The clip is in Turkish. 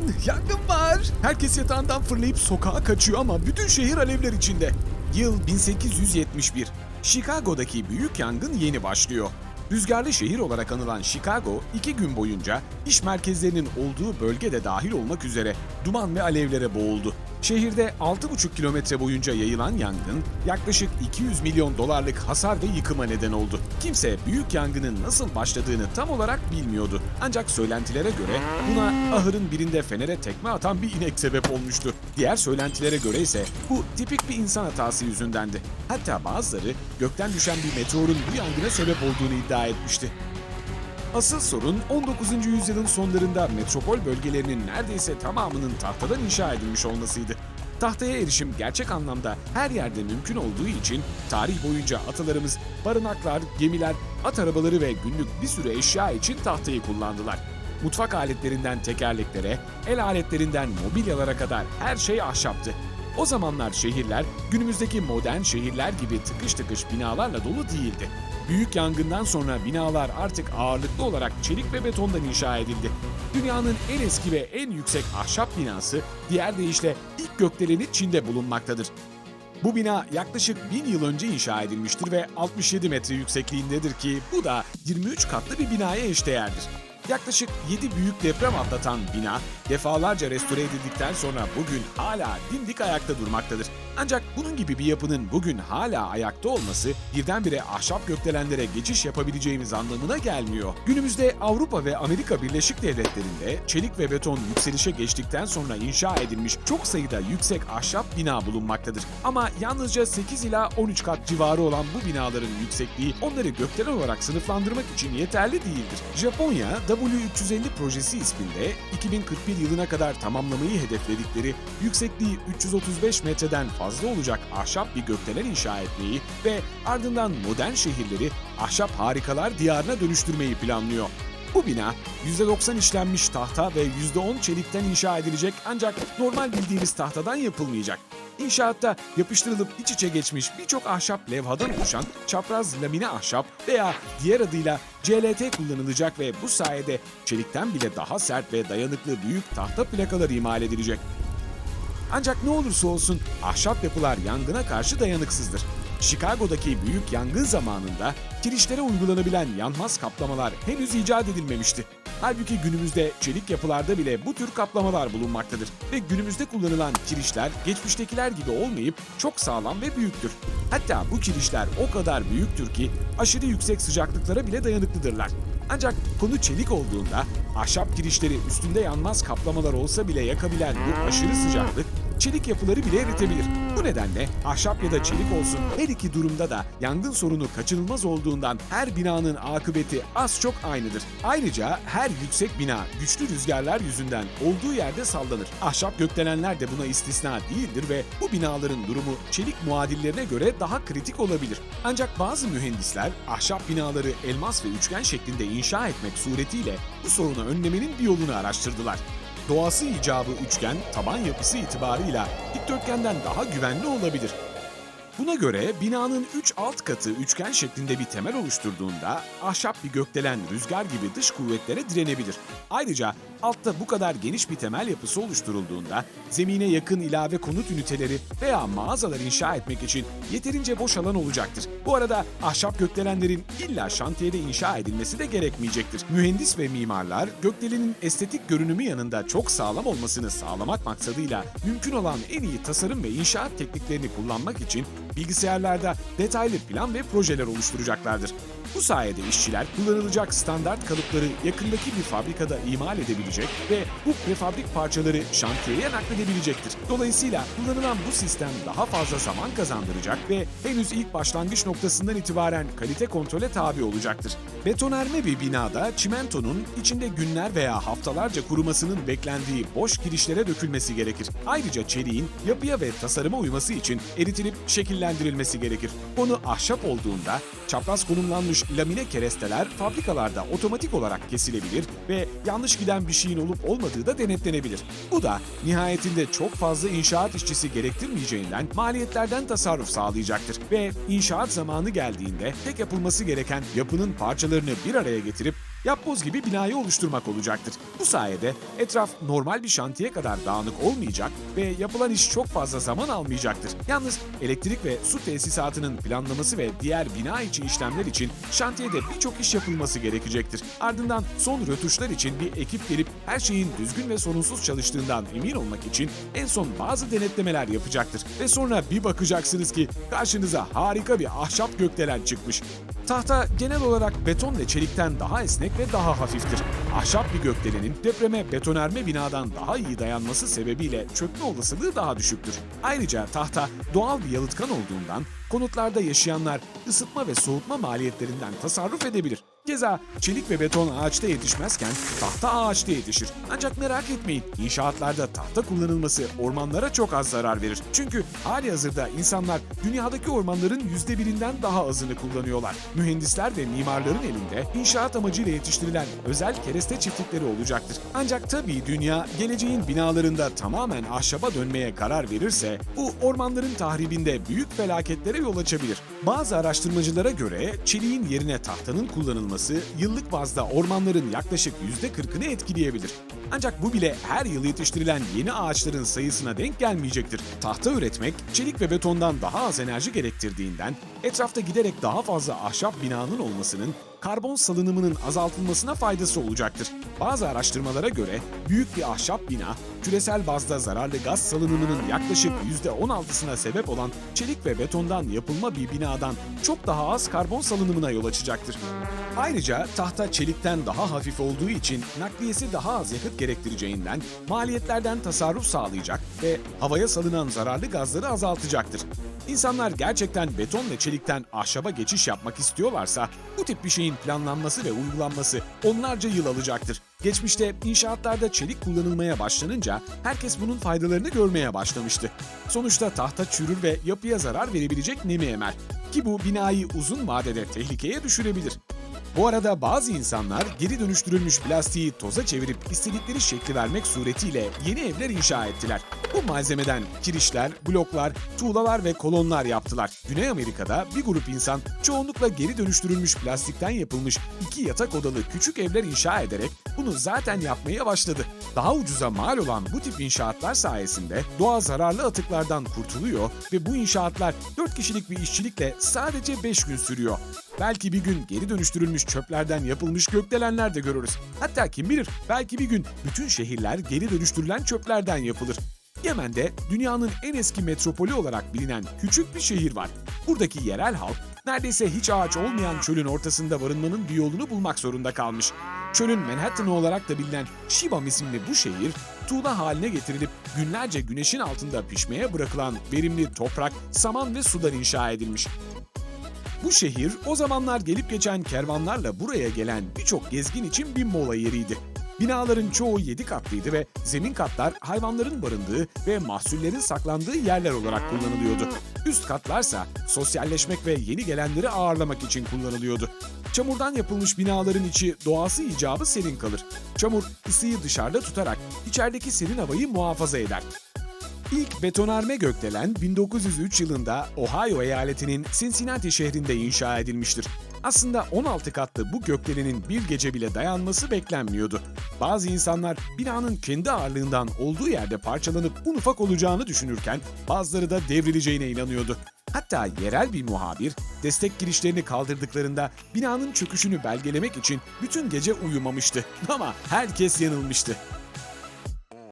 Aman yangın var. Herkes yatağından fırlayıp sokağa kaçıyor ama bütün şehir alevler içinde. Yıl 1871. Chicago'daki büyük yangın yeni başlıyor. Rüzgarlı şehir olarak anılan Chicago, iki gün boyunca iş merkezlerinin olduğu bölge de dahil olmak üzere duman ve alevlere boğuldu. Şehirde 6,5 kilometre boyunca yayılan yangın yaklaşık 200 milyon dolarlık hasar ve yıkıma neden oldu. Kimse büyük yangının nasıl başladığını tam olarak bilmiyordu. Ancak söylentilere göre buna ahırın birinde fenere tekme atan bir inek sebep olmuştu. Diğer söylentilere göre ise bu tipik bir insan hatası yüzündendi. Hatta bazıları gökten düşen bir meteorun bu yangına sebep olduğunu iddia etmişti. Asıl sorun 19. yüzyılın sonlarında metropol bölgelerinin neredeyse tamamının tahtadan inşa edilmiş olmasıydı. Tahtaya erişim gerçek anlamda her yerde mümkün olduğu için tarih boyunca atalarımız barınaklar, gemiler, at arabaları ve günlük bir sürü eşya için tahtayı kullandılar. Mutfak aletlerinden tekerleklere, el aletlerinden mobilyalara kadar her şey ahşaptı. O zamanlar şehirler günümüzdeki modern şehirler gibi tıkış tıkış binalarla dolu değildi. Büyük yangından sonra binalar artık ağırlıklı olarak çelik ve betondan inşa edildi. Dünyanın en eski ve en yüksek ahşap binası, diğer deyişle ilk gökdeleni Çin'de bulunmaktadır. Bu bina yaklaşık 1000 yıl önce inşa edilmiştir ve 67 metre yüksekliğindedir ki bu da 23 katlı bir binaya eşdeğerdir. Yaklaşık 7 büyük deprem atlatan bina defalarca restore edildikten sonra bugün hala dimdik ayakta durmaktadır. Ancak bunun gibi bir yapının bugün hala ayakta olması birdenbire ahşap gökdelenlere geçiş yapabileceğimiz anlamına gelmiyor. Günümüzde Avrupa ve Amerika Birleşik Devletleri'nde çelik ve beton yükselişe geçtikten sonra inşa edilmiş çok sayıda yüksek ahşap bina bulunmaktadır. Ama yalnızca 8 ila 13 kat civarı olan bu binaların yüksekliği onları gökdelen olarak sınıflandırmak için yeterli değildir. Japonya W350 projesi isminde 2041 yılına kadar tamamlamayı hedefledikleri yüksekliği 335 metreden fazla olacak ahşap bir gökdelen inşa etmeyi ve ardından modern şehirleri ahşap harikalar diyarına dönüştürmeyi planlıyor. Bu bina %90 işlenmiş tahta ve %10 çelikten inşa edilecek ancak normal bildiğimiz tahtadan yapılmayacak. İnşaatta yapıştırılıp iç içe geçmiş birçok ahşap levhadan oluşan çapraz lamine ahşap veya diğer adıyla CLT kullanılacak ve bu sayede çelikten bile daha sert ve dayanıklı büyük tahta plakalar imal edilecek. Ancak ne olursa olsun ahşap yapılar yangına karşı dayanıksızdır. Chicago'daki büyük yangın zamanında kirişlere uygulanabilen yanmaz kaplamalar henüz icat edilmemişti. Halbuki günümüzde çelik yapılarda bile bu tür kaplamalar bulunmaktadır ve günümüzde kullanılan kirişler geçmiştekiler gibi olmayıp çok sağlam ve büyüktür. Hatta bu kirişler o kadar büyüktür ki aşırı yüksek sıcaklıklara bile dayanıklıdırlar. Ancak konu çelik olduğunda ahşap kirişleri üstünde yanmaz kaplamalar olsa bile yakabilen bu aşırı sıcaklık çelik yapıları bile eritebilir. Bu nedenle ahşap ya da çelik olsun her iki durumda da yangın sorunu kaçınılmaz olduğundan her binanın akıbeti az çok aynıdır. Ayrıca her yüksek bina güçlü rüzgarlar yüzünden olduğu yerde sallanır. Ahşap gökdelenler de buna istisna değildir ve bu binaların durumu çelik muadillerine göre daha kritik olabilir. Ancak bazı mühendisler ahşap binaları elmas ve üçgen şeklinde inşa etmek suretiyle bu sorunu önlemenin bir yolunu araştırdılar. Doğası icabı üçgen, taban yapısı itibarıyla dikdörtgenden daha güvenli olabilir. Buna göre binanın 3 alt katı üçgen şeklinde bir temel oluşturduğunda ahşap bir gökdelen rüzgar gibi dış kuvvetlere direnebilir. Ayrıca altta bu kadar geniş bir temel yapısı oluşturulduğunda zemine yakın ilave konut üniteleri veya mağazalar inşa etmek için yeterince boş alan olacaktır. Bu arada ahşap gökdelenlerin illa şantiyede inşa edilmesi de gerekmeyecektir. Mühendis ve mimarlar gökdelenin estetik görünümü yanında çok sağlam olmasını sağlamak maksadıyla mümkün olan en iyi tasarım ve inşaat tekniklerini kullanmak için bilgisayarlarda detaylı plan ve projeler oluşturacaklardır. Bu sayede işçiler kullanılacak standart kalıpları yakındaki bir fabrikada imal edebilecek ve bu prefabrik parçaları şantiyeye nakledebilecektir. Dolayısıyla kullanılan bu sistem daha fazla zaman kazandıracak ve henüz ilk başlangıç noktasından itibaren kalite kontrole tabi olacaktır. Betonarme bir binada çimentonun içinde günler veya haftalarca kurumasının beklendiği boş girişlere dökülmesi gerekir. Ayrıca çeliğin yapıya ve tasarıma uyması için eritilip şekillendirilmesi gerekir. Konu ahşap olduğunda çapraz konumlanmış lamine keresteler fabrikalarda otomatik olarak kesilebilir ve yanlış giden bir şeyin olup olmadığı da denetlenebilir. Bu da nihayetinde çok fazla inşaat işçisi gerektirmeyeceğinden maliyetlerden tasarruf sağlayacaktır ve inşaat zamanı geldiğinde tek yapılması gereken yapının parçalarını bir araya getirip yapboz gibi binayı oluşturmak olacaktır. Bu sayede etraf normal bir şantiye kadar dağınık olmayacak ve yapılan iş çok fazla zaman almayacaktır. Yalnız elektrik ve su tesisatının planlaması ve diğer bina içi işlemler için şantiyede birçok iş yapılması gerekecektir. Ardından son rötuşlar için bir ekip gelip her şeyin düzgün ve sorunsuz çalıştığından emin olmak için en son bazı denetlemeler yapacaktır. Ve sonra bir bakacaksınız ki karşınıza harika bir ahşap gökdelen çıkmış. Tahta genel olarak beton ve çelikten daha esnek ve daha hafiftir. Ahşap bir gökdelenin depreme betonarme binadan daha iyi dayanması sebebiyle çökme olasılığı daha düşüktür. Ayrıca tahta doğal bir yalıtkan olduğundan konutlarda yaşayanlar ısıtma ve soğutma maliyetlerinden tasarruf edebilir. Keza çelik ve beton ağaçta yetişmezken tahta ağaçta yetişir. Ancak merak etmeyin inşaatlarda tahta kullanılması ormanlara çok az zarar verir. Çünkü hali hazırda insanlar dünyadaki ormanların yüzde birinden daha azını kullanıyorlar. Mühendisler ve mimarların elinde inşaat amacıyla yetiştirilen özel kereste çiftlikleri olacaktır. Ancak tabii dünya geleceğin binalarında tamamen ahşaba dönmeye karar verirse bu ormanların tahribinde büyük felaketlere yol açabilir. Bazı araştırmacılara göre çeliğin yerine tahtanın kullanılması yıllık bazda ormanların yaklaşık %40'ını etkileyebilir. Ancak bu bile her yıl yetiştirilen yeni ağaçların sayısına denk gelmeyecektir. Tahta üretmek çelik ve betondan daha az enerji gerektirdiğinden etrafta giderek daha fazla ahşap binanın olmasının karbon salınımının azaltılmasına faydası olacaktır. Bazı araştırmalara göre büyük bir ahşap bina küresel bazda zararlı gaz salınımının yaklaşık %16'sına sebep olan çelik ve betondan yapılma bir binadan çok daha az karbon salınımına yol açacaktır. Ayrıca tahta çelikten daha hafif olduğu için nakliyesi daha az yakıt gerektireceğinden maliyetlerden tasarruf sağlayacak ve havaya salınan zararlı gazları azaltacaktır. İnsanlar gerçekten beton ve çelikten ahşaba geçiş yapmak istiyorlarsa bu tip bir şeyin planlanması ve uygulanması onlarca yıl alacaktır. Geçmişte inşaatlarda çelik kullanılmaya başlanınca herkes bunun faydalarını görmeye başlamıştı. Sonuçta tahta çürür ve yapıya zarar verebilecek nemi emer. Ki bu binayı uzun vadede tehlikeye düşürebilir. Bu arada bazı insanlar geri dönüştürülmüş plastiği toza çevirip istedikleri şekli vermek suretiyle yeni evler inşa ettiler. Bu malzemeden kirişler, bloklar, tuğlalar ve kolonlar yaptılar. Güney Amerika'da bir grup insan çoğunlukla geri dönüştürülmüş plastikten yapılmış iki yatak odalı küçük evler inşa ederek bunu zaten yapmaya başladı. Daha ucuza mal olan bu tip inşaatlar sayesinde doğa zararlı atıklardan kurtuluyor ve bu inşaatlar 4 kişilik bir işçilikle sadece 5 gün sürüyor. Belki bir gün geri dönüştürülmüş çöplerden yapılmış gökdelenler de görürüz. Hatta kim bilir belki bir gün bütün şehirler geri dönüştürülen çöplerden yapılır. Yemen'de dünyanın en eski metropolü olarak bilinen küçük bir şehir var. Buradaki yerel halk neredeyse hiç ağaç olmayan çölün ortasında barınmanın bir yolunu bulmak zorunda kalmış. Çölün Manhattan'ı olarak da bilinen Shibam isimli bu şehir, tuğla haline getirilip günlerce güneşin altında pişmeye bırakılan verimli toprak, saman ve sudan inşa edilmiş. Bu şehir o zamanlar gelip geçen kervanlarla buraya gelen birçok gezgin için bir mola yeriydi. Binaların çoğu 7 katlıydı ve zemin katlar hayvanların barındığı ve mahsullerin saklandığı yerler olarak kullanılıyordu. Üst katlarsa sosyalleşmek ve yeni gelenleri ağırlamak için kullanılıyordu. Çamurdan yapılmış binaların içi doğası icabı serin kalır. Çamur ısıyı dışarıda tutarak içerideki serin havayı muhafaza eder. İlk betonarme gökdelen 1903 yılında Ohio eyaletinin Cincinnati şehrinde inşa edilmiştir. Aslında 16 katlı bu gökdelenin bir gece bile dayanması beklenmiyordu. Bazı insanlar binanın kendi ağırlığından olduğu yerde parçalanıp un ufak olacağını düşünürken bazıları da devrileceğine inanıyordu. Hatta yerel bir muhabir destek girişlerini kaldırdıklarında binanın çöküşünü belgelemek için bütün gece uyumamıştı. Ama herkes yanılmıştı.